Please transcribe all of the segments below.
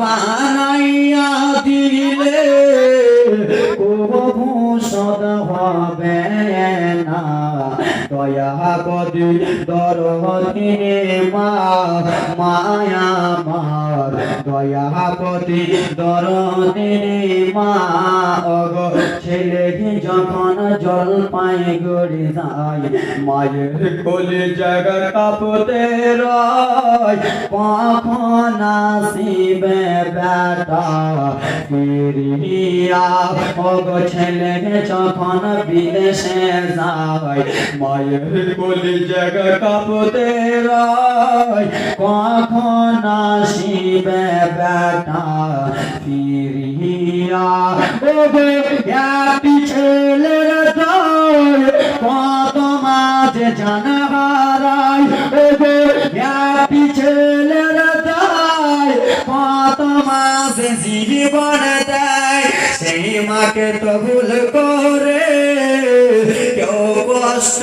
বানাইয়া দিলে কবু সদ হবে না। দয়া কদি দরদি মা, মায়া মার। দয়া কদি দরদি মা অগ ছেলে যখন জল পায়, গড়ি যায় মায়ের কোলে জায়গা কাপতে রয়। কখন আসিবে বেটা ফিরিয়া অগ ছেলে, যখন বিদেশে যায়, মায়ের কোলে জায়গা কাপতে রয়। কখন আসিবে বেটা ফিরিয়া ওগো একটি ছেলের দল, কত মাঝে জানহারাই ওগো একটি ছেলের দল, কত মাঝে জীবন দেয়। সেই মাকে তো ভুল করে কেউ কষ্ট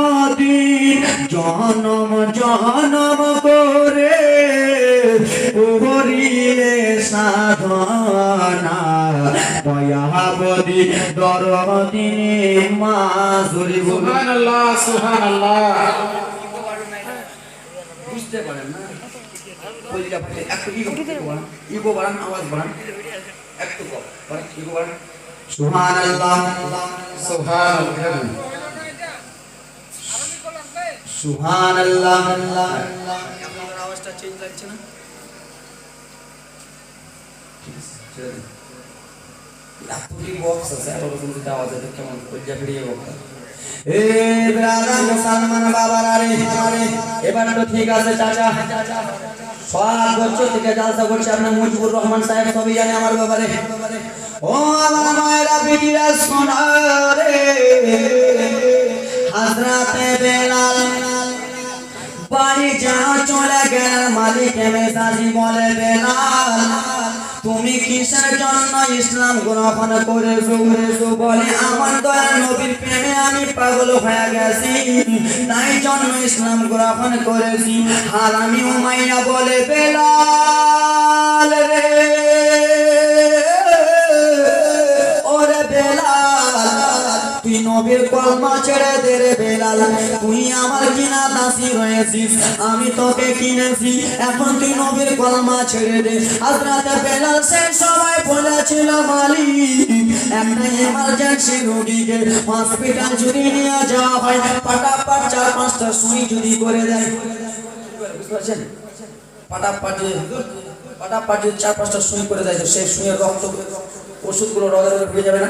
জনম জনম করে করিলে সাধনা। দয়াবদি দরদিনে মা জুরি সুবহানাল্লাহ সুবহানাল্লাহ। বুঝতে পারেন না? কলিজা ফাটে একটু ইগো বাড়ান আওয়াজ বাড়ান। একটু কম ইগো বাড়ান। সুবহানাল্লাহ সুবহানাল্লাহ। সুবহানাল্লাহ। আপনাদের আওয়াজটা চেঞ্জ লাগছে না? ঠিক আছে, ছেড়ে দিন। এতটি বক্স আছে এত রকম যদি আওয়াজ আছে কেমন কলিজা ফিরিয়ে বক্স এ ব্রাদার মুসলমান বাবার আরে আরে এবার তো ঠিক আছে চাচা। সব বছর থেকে জালসা করছে আপনার মুজিবুর রহমান সাহেব সবই জানে আমার ব্যাপারে। ও আমার মায়েরা বিটিরা শোনা রে। হাজরাতে বেলাল বাড়ি যেন চলে গেল মালিক মেজাজি বলে, বেলাল, তুমি কিসের জন্য ইসলাম গ্রহণ করেছ? করেছ বলে আমার দয়াল নবীর প্রেমে আমি পাগল হয়ে গেছি। তাই জন্য ইসলাম গ্রহণ করেছি। আর আমি উমাইয়া বলে, বেলাল রে, ওরে বেলাল, তুই নবীর কলমা ছেড়ে দে রে তুই আমার কিনা দাসী রয়েছিস আমি তোকে কিনেছি, এখন তুই নবীর কলমা ছেড়ে দে। হাজরাতে বেলাল সেই সময় বলেছিল, মালিক একটা এমার্জেন্সি রোগীকে হসপিটাল যদি নিয়ে যাওয়া হয়। পাটাপাট চার পাঁচটা সুই যদি করে দেয়। বুঝতে পাটাপাট পাটাপাট যদি চার পাঁচটা সুই করে দেয় সেই সুইয়ের রক্ত ওষুধগুলো রগে রগে ঢুকে যাবে না?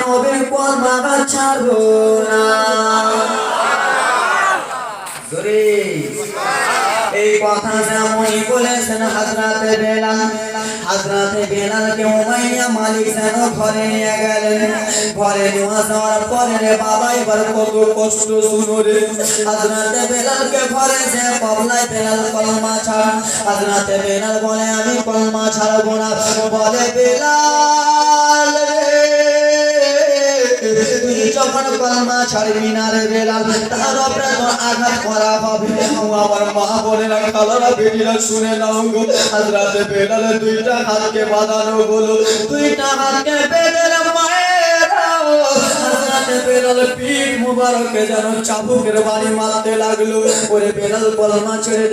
নবীর কলমা ছাড়বো না। এই কথা যেমনই বলেছেন হাজরাতে বেলাল, হাজরাতে বেলালকে উমাইয়া মালিক যেন ঘরে নিয়ে গেলেন। ঘরে নেওয়া যাওয়ার পরে রে বাবা এবার কত কষ্ট শুনো রে। হাজরাতে বেলালকে ঘরে যে পাবলায় বেলাল কলমা ছাড়। হাজরাতে বেলাল বলে, আমি কলমা ছাড়বো না। বলে, বেলাল যখন কলমা ছাড়বি না রে বেলাল তার উপরে তোর আঘাত করা হবে আমার মা বলে না খালারা বেটিরা শুনে নাও গো হাজরাতে বেলাল দুইটা হাতকে বাঁধানো বলো দুইটা হাতকে বেলাল মুবারকে বেলাল কলমা ছেড়ে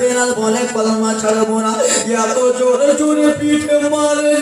বেলাল বলে কলমা ছাড়বো না এত জোরে জোরে পিঠে মারে